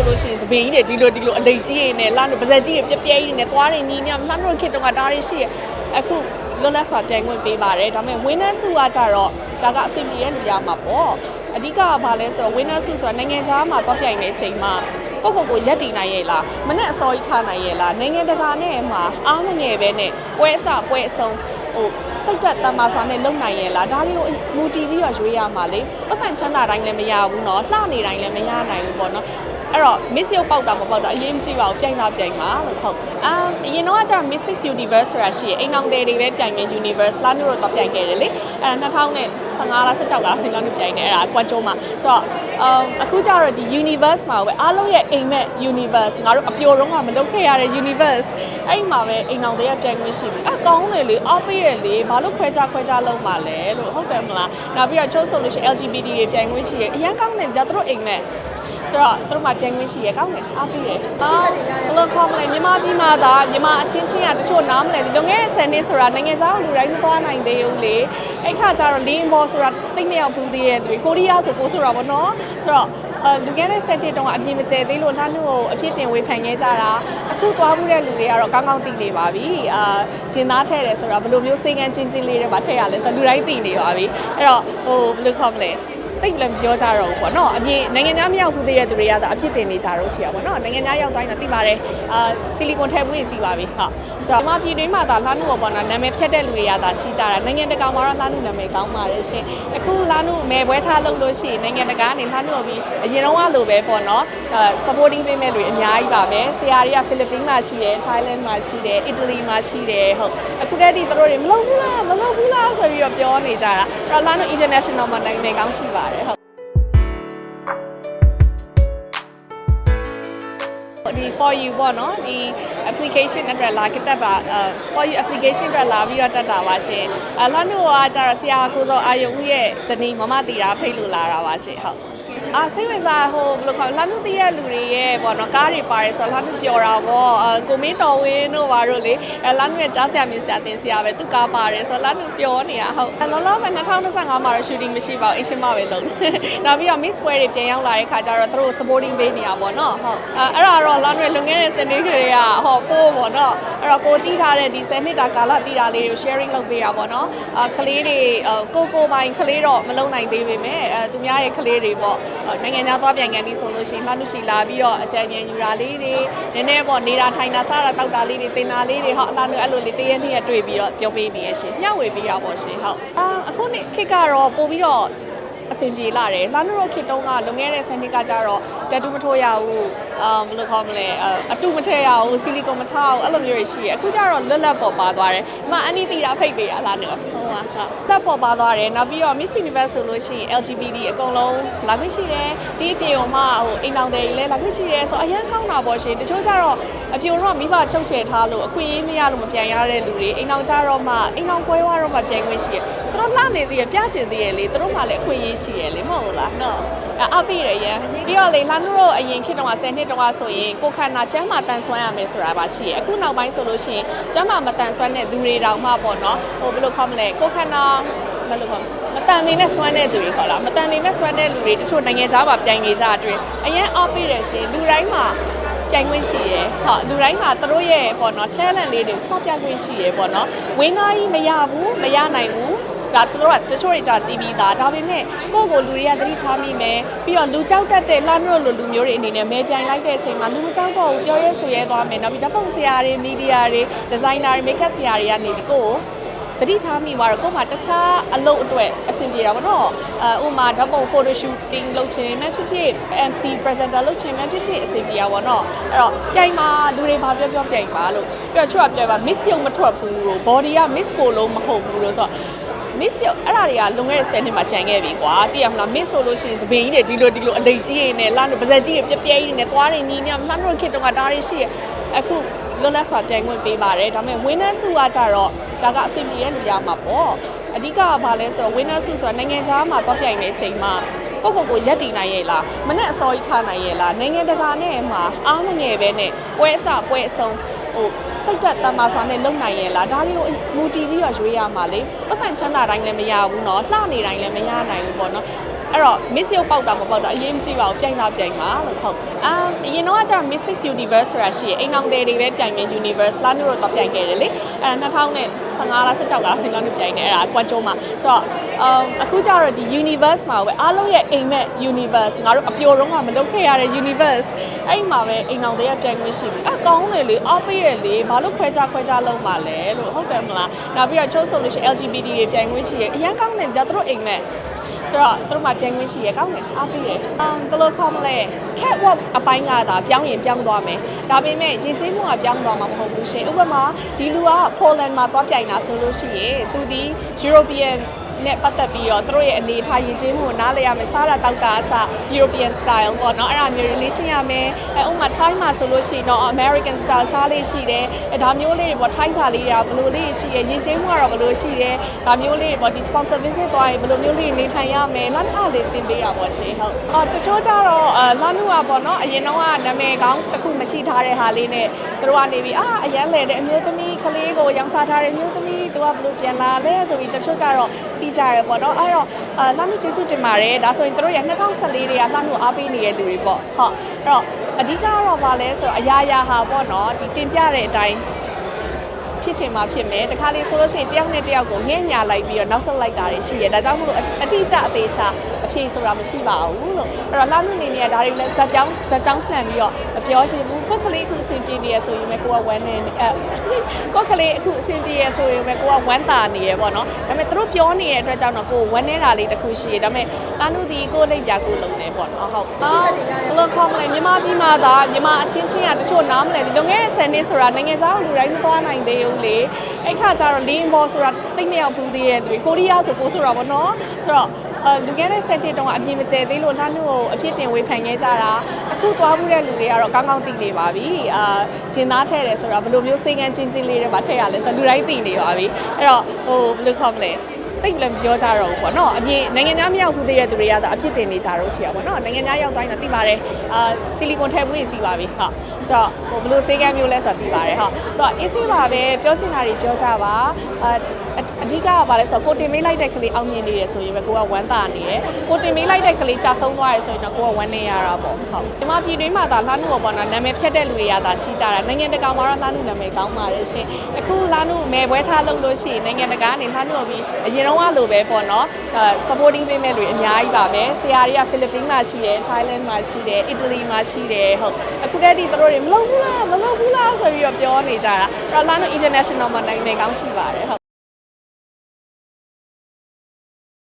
ဆိုလို့ရှိရင်သပင်ကြီးတွေဒီလိုဒီလိုအလိတ်ကြီးတွေနဲ့လှမ်းလို့ပါဇက်ကြီးတွေပြက်ပြဲကြီးနဲ့သွားတွေညီးညလှမ်းလို့ခေတ္တကဒါတွေရှိရအခုလွတ်လပ်စွာပြိုင်ခွင့်ပေးပါတယ်ဒါပေမဲ့ winner စုကကြတော့ဒါကအဆင်ပြေတဲ့လူရမှာပေါ့အဓိကကဘာလဲဆိုတော့ winner စုဆိုတာနိုင်ငံခြားမှာတော့ပြိုင်နေတဲ့အချိန်မှာကိုကိုကိုရက်တည်နိုင်ရဲ့လားမနဲ့အစောကြီးထားနိုင်ရဲ့လားနိုင်ငံတကာနဲ့မှာအားမငယ်ပဲနဲ့ပွဲအစပွဲအဆုံးဟိုစိတ်သက်တမစွာနဲ့လုံနိုင်ရဲ့လားဒါတွေကိုမူတီပြီးတော့ရွေးရမှာလေပတ်စံချမ်းသာတိုင်းလည်းမရဘူးเนาะလှနေတိုင်းလည်းမရနိုင်ဘူးပေါ့เนาะ အဲ့တော့ miss ရုပ်ပေါက်တာမပေါက်တာအရင်မကြည့်ပါဘူးပြိုင်တာပြိုင်ပါလို့ဟုတ်အာအရင်တော့ကကျတော့ Mrs Universe ဆိုတာရှိရအိမ်အောင်တယ်တွေပဲပြိုင်မယ် Universe လာနုတော့တော့ပြိုင်ခဲ့တယ်လေအဲ့ဒါ2015လား16လားဒီလောက်နေပြိုင်တယ်အဲ့ဒါကွမ်ကျိုးမှာဆိုတော့အမ်အခုကျတော့ဒီ Universe မှာပဲအားလုံးရဲ့အိမ်မဲ့ Universe ငါတို့အပျော်တော့ကမလုပ်ခဲ့ရတဲ့ Universe အဲ့ဒီမှာပဲအိမ်အောင်တယ်ရပြိုင်ခွင့်ရှိပြီအကောင်းတယ်လေအားပေးရလေဘာလို့ခွဲခြားခွဲခြားလုံးပါလဲလို့ဟုတ်တယ်မလားနောက်ပြီးတော့ချိုးဆိုလို့ရှိရင် LGBT တွေပြိုင်ခွင့်ရှိရအရင်ကောင်းတယ်ဒါတို့အိမ်မဲ့ ဆိုတော့သူတို့မှပြန်ခွင့်ရှိရကောင်းတယ်အားပေးတယ်။အာဘယ်လိုခေါ်မလဲမြန်မာပြည်မှာသာမြန်မာအချင်းချင်းကတချို့နားမလဲဒီလွန်ခဲ့တဲ့10နှစ်ဆိုတာနိုင်ငံခြားလူတိုင်းမသွားနိုင်သေးဘူးလေ။အဲ့ခါကျတော့လင်းဘောဆိုတာသိမရောက်ဘူးသေးရဲ့သူကိုရီးယားဆိုကိုဆိုတာပေါ့နော်။ဆိုတော့အဲလူငယ်တဲ့ဆက်တစ်တုန်းကအပြင်းမကျဲသေးလို့လှမ်းလို့အဖြစ်တင်ဝေဖန်ခဲ့ကြတာအခုသွားမှုတဲ့လူတွေကတော့ကောင်းကောင်းသိနေပါပြီအာရှင်သားထဲတယ်ဆိုတာဘယ်လိုမျိုးစိတ်ကန်းချင်းချင်းလေးတွေမှာထည့်ရလဲဆိုတော့လူတိုင်းသိနေပါပြီအဲ့တော့ဟိုဘယ်လိုခေါ်မလဲ သိပ်လည်းမပြောကြတော့ဘူးပေါ့နော်အမြင်နိုင်ငံသားမရောက်ဘူးသေးတဲ့သူတွေကသာအဖြစ်တင်နေကြတော့ရှိရပါတော့နိုင်ငံသားရောက်တိုင်းတော့သိပါတယ်အာဆီလီကွန်ထည့်မှုတွေသိပါပြီဟုတ်ဆိုတော့အမပြည်တွင်းမှာသာလှမ်းလို့ပေါ့နော်နာမည်ဖြတ်တဲ့လူတွေကသာရှိကြတာနိုင်ငံတကာမှာတော့လှမ်းလို့နာမည်ကောင်းပါတယ်ရှင်အခုလှမ်းလို့မယ်ပွဲထားလုပ်လို့ရှိရင်နိုင်ငံတကာကနေလှမ်းလို့ပြီးအရင်တော့ကလိုပဲပေါ့နော်အာ supporting ပေးမဲ့လူအများကြီးပါပဲဆရာတွေကဖိလစ်ပင်းမှာရှိတယ် Thailand မှာရှိတယ် Italy မှာရှိတယ်ဟုတ်အခုတည်းဒီတို့တွေမလုပ်ဘူးလားမလုပ်ဘူးလားဆိုပြီးတော့ပြောနေကြတာ အဲ့တော့လှမ်းလို့ international မှာနာမည်ကောင်းရှိပါတယ်ဟုတ်ဒီ for you ပေါ့နော်ဒီ application အတွက်လာကတက်ပါအဲ for you application အတွက်လာပြီးတော့တက်တာပါရှင်အလှမ်းတို့ကကြတော့ဆရာကိုစောအာယုံဦးရဲ့ဇနီးမမတီတာဖိတ်လို့လာတာပါရှင်ဟုတ် အာစိတ်ဝင်စားဟိုဘယ်လိုခေါ်လှမ်းတို့တီးတဲ့လူတွေရဲ့ပေါ့နော်ကားတွေပါတယ်ဆိုတော့လှမ်းတို့ပျော်တာပေါ့အကိုမင်းတော်ဝင်းတို့ပါတို့လေအဲလှမ်းတို့ရဲ့ကြားဆရာမြင်ဆရာတင်ဆရာပဲသူကားပါတယ်ဆိုတော့လှမ်းတို့ပျော်နေတာဟုတ်လောလောဆယ်2025မှာတော့ shooting မရှိပါဘူးအရှင်မပဲလုပ်တယ်နောက်ပြီးတော့ miss ပွဲတွေပြန်ရောက်လာတဲ့ခါကျတော့သူတို့ supporting ပေးနေတာပေါ့နော်ဟုတ်အဲအဲ့ဒါတော့လှမ်းတို့လွန်ခဲ့တဲ့စနေကလေးကဟောပို့ပေါ့နော်အဲ့တော့ကိုတီးထားတဲ့ဒီ10နှစ်တာကာလတီးတာလေးကို sharing လုပ်ပေးတာပေါ့နော်အခလေးတွေကိုကိုပိုင်ခလေးတော့မလုံနိုင်သေးပေမဲ့အဲသူများရဲ့ခလေးတွေပေါ့နိုင်ငံခြားသွားပြန်ကန်ပြီးဆိုလို့ရှိရင်လှမ်းလို့ရှိလာပြီးတော့အကြံဉာဏ်ယူတာလေးတွေနည်းနည်းပေါ့နေတာထိုင်တာစားတာတောက်တာလေးတွေတင်တာလေးတွေဟောအလားတူအဲ့လိုလေးတရက်နှစ်ရက်တွေ့ပြီးတော့ပြောပေးနေရရှင်ညဝေပေးတာပေါ့ရှင်ဟုတ်အာအခုနေ့ခေတ်ကတော့ပို့ပြီးတော့ အဆင်ပြေလာတယ်လာနုရောခေတ်တုန်းကလွန်ခဲ့တဲ့ဆယ်နှစ်ကကြတော့တက်တူးမထိုးရဘူးအာဘယ်လိုခေါ်မလဲအာအတူမထည့်ရဘူးဆီလီကွန်မထားဘူးအဲ့လိုမျိုးတွေရှိရအခုကျတော့လွတ်လပ်ပေါ်ပါသွားတယ်အမအန်နီတီတာဖိတ်ပေးတာလာနုဟုတ်ပါဟုတ်လက်ပေါ်ပါသွားတယ်နောက်ပြီးတော့ Miss Universe ဆိုလို့ရှိရင် LGBT အကုန်လုံးလာခွင့်ရှိတယ်ဒီအပြင်ဟိုမှဟိုအိမ်အောင်တယ်ကြီးလည်းလာခွင့်ရှိတယ်ဆိုတော့အရန်ကောင်းတာပေါ့ရှင်တချို့ကျတော့အပြိုတော့မိဘချုပ်ချယ်ထားလို့အခွင့်အရေးမရလို့မပြန်ရတဲ့လူတွေအိမ်အောင်ကြတော့မှအိမ်အောင်ကွဲသွားတော့မှပြန်ခွင့်ရှိတယ်သူ တို့လှနေသေးရပြချင်သေးရလေသူတို့မှလည်းအခွင့်အရေးရှိရလေမဟုတ်လားနော်အပိရရန်ပြီးတော့လေလာနုတို့အရင်ခေတ်တုန်းက10နှစ်တုန်းကဆိုရင်ကိုခန္ဓာကျမ်းမာတန်ဆွမ်းရမယ်ဆိုတာပါရှိရအခုနောက်ပိုင်းဆိုလို့ရှိရင်ကျမ်းမာမတန်ဆွမ်းတဲ့သူတွေတောင်မှပေါ့နော်ဟိုဘယ်လိုခေါ်မလဲကိုခန္ဓာဘယ်လိုခေါ်မတန်မင်းနဲ့ဆွမ်းတဲ့သူတွေခေါ်လားမတန်မင်းနဲ့ဆွမ်းတဲ့လူတွေတချို့နိုင်ငံခြားမှာပြိုင်နေကြအတွင်းအရင်အပိရရှင်လူတိုင်းမှာပြိုင်ခွင့်ရှိရယ်ဟောလူတိုင်းမှာသူတို့ရဲ့ပေါ့နော် talent လေးတွေချော့ပြခွင့်ရှိရယ်ပေါ့နော်ဝင်းသားကြီးမရဘူးမရနိုင်ဘူး ဒါသူတို့ကတချို့တွေကြာတီးပြီးသားဒါပေမဲ့ကိုယ့်ကိုလူတွေကသတိထားမိမယ်ပြီးတော့လူကြောက်တတ်တဲ့လှမ်းတို့လိုလူမျိုးတွေအနေနဲ့မဲပြိုင်လိုက်တဲ့အချိန်မှာလူမကြောက်တော့ဘူးပြောရဲဆိုရဲသွားမယ်နောက်ပြီးဓာတ်ပုံဆရာတွေမီဒီယာတွေဒီဇိုင်နာတွေမိတ်ကပ်ဆရာတွေကနေပြီးကိုယ့်ကိုတတိထားမိသွားတော့ကိုယ်မှတခြားအလုပ်အတွက်အဆင်ပြေတာပေါ့နော်အဲဥမာဓာတ်ပုံ photo shooting လုပ်ချင်မှဖြစ်ဖြစ် MC presenter လုပ်ချင်မှဖြစ်ဖြစ်အဆင်ပြေတာပေါ့နော်အဲ့တော့ပြိုင်မှာလူတွေဘာပြောပြောပြိုင်ပါလို့ပြီးတော့ချွတ်ကပြိုင်ပါ miss ရုံမထွက်ဘူးလို့ body က miss ကိုလုံးမဟုတ်ဘူးလို့ဆိုတော့ miss ရအဲ့ဒါတွေကလွန်ခဲ့တဲ့10နှစ်မှာကြံခဲ့ပြီကွာသိရမလား miss ဆိုလို့ရှိရင်သပင်ကြီးတွေဒီလိုဒီလိုအလိတ်ကြီးတွေနဲ့လှမ်းလို့ပါဇက်ကြီးတွေပြက်ပြဲကြီးနဲ့သွားတွေညီးညလှမ်းလို့ခေတ္တကဒါတွေရှိရအခုလွတ်လပ်စွာပြိုင်ခွင့်ပေးပါတယ်ဒါပေမဲ့ winner စုကကြတော့ဒါကအဆင်ပြေတဲ့လူရမှာပေါ့အဓိကကဘာလဲဆိုတော့ winner စုဆိုတာနိုင်ငံခြားမှာတော့ပြိုင်နေတဲ့အချိန်မှာကိုကိုကိုရက်တည်နိုင်ရဲ့လားမနဲ့အစောကြီးထားနိုင်ရဲ့လားနိုင်ငံတကာနဲ့မှာအားမငယ်ပဲနဲ့ပွဲအစပွဲအဆုံး ဟိုစိတ်သက်တမစွာနဲ့လုံနိုင်ရဲ့လားဒါတွေကိုမူတီပြီးတော့ရွေးရမှာလေပတ်စံချမ်းသာတိုင်းလည်းမရဘူးเนาะလှနေတိုင်းလည်းမရနိုင်ဘူးပေါ့เนาะ အဲ့တော့ Miss ရုပ်ပေါက်တာမပေါက်တာအရင်မကြည့်ပါဘူးပြိုင်တာပြိုင်ပါလို့ဟုတ်အာအရင်တော့ကကျတော့ Mrs Universe ဆိုတာရှိရအိမ်အောင်တွေတွေပဲပြိုင်မယ် Universe လာနုတော့တော့ပြိုင်ခဲ့တယ်လေအဲ့ဒါ2015လား16လားဒီလောက်နေပြိုင်တယ်အဲ့ဒါကွမ်ကျိုးမှာဆိုတော့ အမ်အခုကျတော့ဒီ Universe မှာပဲအားလုံးရဲ့အိမ်မဲ့ Universe ငါတို့အပျော်တော့ကမလုပ်ခဲ့ရတဲ့ Universe အဲ့ဒီမှာပဲအိမ်အောင်တွေကပြိုင်ခွင့်ရှိပြီအကောင်းတယ်လေအားပေးရလေဘာလို့ခွဲခြားခွဲခြားလုံးပါလဲလို့ဟုတ်တယ်မလားနောက်ပြီးတော့ချိုးဆိုလို့ရှိရင် LGBT တွေပြိုင်ခွင့်ရှိရအရင်ကောင်းတယ်ဒါတို့အိမ်မဲ့ဆိုတော့သူတို့မှပြန်ခွင့်ရှိရကောင်းတယ်အားပေးတယ်။အမ်ဘယ်လိုခေါ်မလဲ catwalk အပိုင်းကသာပြောင်းရင်ပြောင်းသွားမယ်။ဒါပေမဲ့ရင်ကျေးမှုကပြောင်းသွားမှာမဟုတ်ဘူးရှင်။ဥပမာဒီလူက Poland မှာသွားပြိုင်တာဆိုလို့ရှိရင်သူဒီ European နဲ့ပတ်သက်ပြီးတော့သူတို့ရဲ့အနေအထားရည်ကျေးမှုကိုနားလည်ရမယ်စားတာတောက်တာအစ European style ပေါ့နော်အဲ့ဒါမျိုးတွေလေ့ကျင့်ရမယ်အဲဥပမာ Thai မှာဆိုလို့ရှိရင်တော့ American style စားလေးရှိတယ်အဲဒါမျိုးလေးတွေပေါ့ Thai စားလေးတွေကဘယ်လိုလေးရှိရယ်ရည်ကျေးမှုကတော့ဘယ်လိုရှိတယ်ဒါမျိုးလေးတွေပေါ့ဒီ sponsor visit သွားရင်ဘယ်လိုမျိုးလေးနေထိုင်ရမယ်လမ်းအားလေးသင်ပေးရပါရှင်ဟုတ်အော်တချို့ကြတော့အဲလမ်းနုကပေါ့နော်အရင်တော့ကနာမည်ကောင်းတစ်ခုမရှိထားတဲ့ဟာလေးနဲ့သူတို့ကနေပြီးအာအရန်လေတဲ့အမျိုးသမီးကလေးကိုရောင်းစားထားတဲ့အမျိုးသမီးသူကဘယ်လိုပြန်လာလဲဆိုပြီးတချို့ကြတော့တီးကြရပေါ့နော်အဲ့တော့အာလှမ်းကျေးဇူးတင်ပါတယ်ဒါဆိုရင်တို့ရ2014တွေကလှမ်းကိုအားပေးနေတဲ့လူတွေပေါ့ဟုတ်အဲ့တော့အဓိကကတော့ဗာလဲဆိုတော့အရာရာဟာပေါ့နော်ဒီတင်ပြတဲ့အတိုင်း ဖြစ်ချင်မှဖြစ်မယ်တခါလေဆိုလို့ရှိရင်တယောက်နဲ့တယောက်ကိုငဲ့ညာလိုက်ပြီးတော့နောက်ဆုတ်လိုက်တာတွေရှိရဒါကြောင့်မလို့အတိအကျအသေးချာအဖြေဆိုတာမရှိပါဘူးလို့အဲ့တော့လှမ်းနေနေရဒါတွေလည်းဇက်ကြောင်းဇက်ကြောင်းခံပြီးတော့မပြောချင်ဘူးကိုယ့်ကလေးအခုအဆင်ပြေနေရဆိုရင်ပဲကိုကဝမ်းနေအဲကိုယ့်ကလေးအခုအဆင်ပြေရဆိုရင်ပဲကိုကဝမ်းသာနေရပေါ့နော်ဒါပေမဲ့သူတို့ပြောနေတဲ့အတွက်ကြောင့်တော့ကိုဝမ်းနေတာလေးတစ်ခုရှိရဒါပေမဲ့လှမ်းတို့ဒီကိုလိပ်ပြကိုလုံးနေပေါ့နော်ဟုတ်အာဘယ်လိုခေါ်မလဲမြန်မာပြည်မှာသာမြန်မာအချင်းချင်းကတချို့နားမလဲဒီလွန်ခဲ့တဲ့10နှစ်ဆိုတာနိုင်ငံခြားလူတိုင်းမသွားနိုင်သေးဘူးလေအဲ့ခါကျတော့လင်းဘောဆိုတာတိတ်မရောက်ဘူးသေးရဲ့သူကိုရီးယားဆိုကိုဆိုတာပေါ့နော်ဆိုတော့အဲလူငယ်တဲ့ဆက်တစ်တုန်းကအပြင်းမကျဲသေးလို့လှမ်းတို့ကိုအပြစ်တင်ဝေဖန်ခဲ့ကြတာအခုသွားမှုတဲ့လူတွေကတော့ကောင်းကောင်းသိနေပါပြီအာဂျင်သားထဲတယ်ဆိုတာဘယ်လိုမျိုးစိတ်ကန်းချင်းချင်းလေးတွေမှာထည့်ရလဲဆိုတော့လူတိုင်းသိနေပါပြီအဲ့တော့ဟိုဘယ်လိုခေါ်မလဲ တိတ်လည်းမပြောကြတော့ဘူးပေါ့နော်အပြင်နိုင်ငံသားမရောက်ဘူးသေးတဲ့သူတွေကသာအဖြစ်တင်နေကြတော့ရှိရပါတော့နိုင်ငံသားရောက်တိုင်းတော့သိပါတယ်အာဆီလီကွန်ထည့်မှုတွေသိပါပြီဟုတ်ဆိုတော့ဟိုဘယ်လိုစေကမ်းမျိုးလဲဆိုတာသိပါတယ်ဟုတ်ဆိုတော့အေးဆေးပါပဲပြောချင်တာတွေပြောကြပါအာ အဓိကကဘာလဲဆိုတော့ကိုတင်မေးလိုက်တဲ့ကလေးအောင်မြင်နေတယ်ဆိုရင်ပဲကိုကဝမ်းသာနေတယ်ကိုတင်မေးလိုက်တဲ့ကလေးကြာဆုံးသွားတယ်ဆိုရင်တော့ကိုကဝမ်းနေရတာပေါ့ဟုတ်ဒီမှာပြည်တွင်းမှာသာလှမ်းလို့ပေါ့နော်နာမည်ဖြတ်တဲ့လူတွေကသာရှိကြတာနိုင်ငံတကာမှာတော့လှမ်းလို့နာမည်ကောင်းပါတယ်ရှင်အခုလှမ်းလို့မယ်ပွဲထားလုပ်လို့ရှိရင်နိုင်ငံတကာကနေလှမ်းလို့ပြီးအရင်တော့ကလိုပဲပေါ့နော်အဲ supporting ပေးမဲ့လူအများကြီးပါပဲဆရာတွေကဖိလစ်ပင်းမှာရှိတယ် Thailand မှာရှိတယ် Italy မှာရှိတယ်ဟုတ်အခုတည်းဒီတို့တွေမလုပ်ဘူးလားမလုပ်ဘူးလားဆိုပြီးတော့ပြောနေကြတာအဲ့တော့လှမ်းလို့ international မှာနိုင်ငံကောင်းရှိပါတယ်ဟုတ်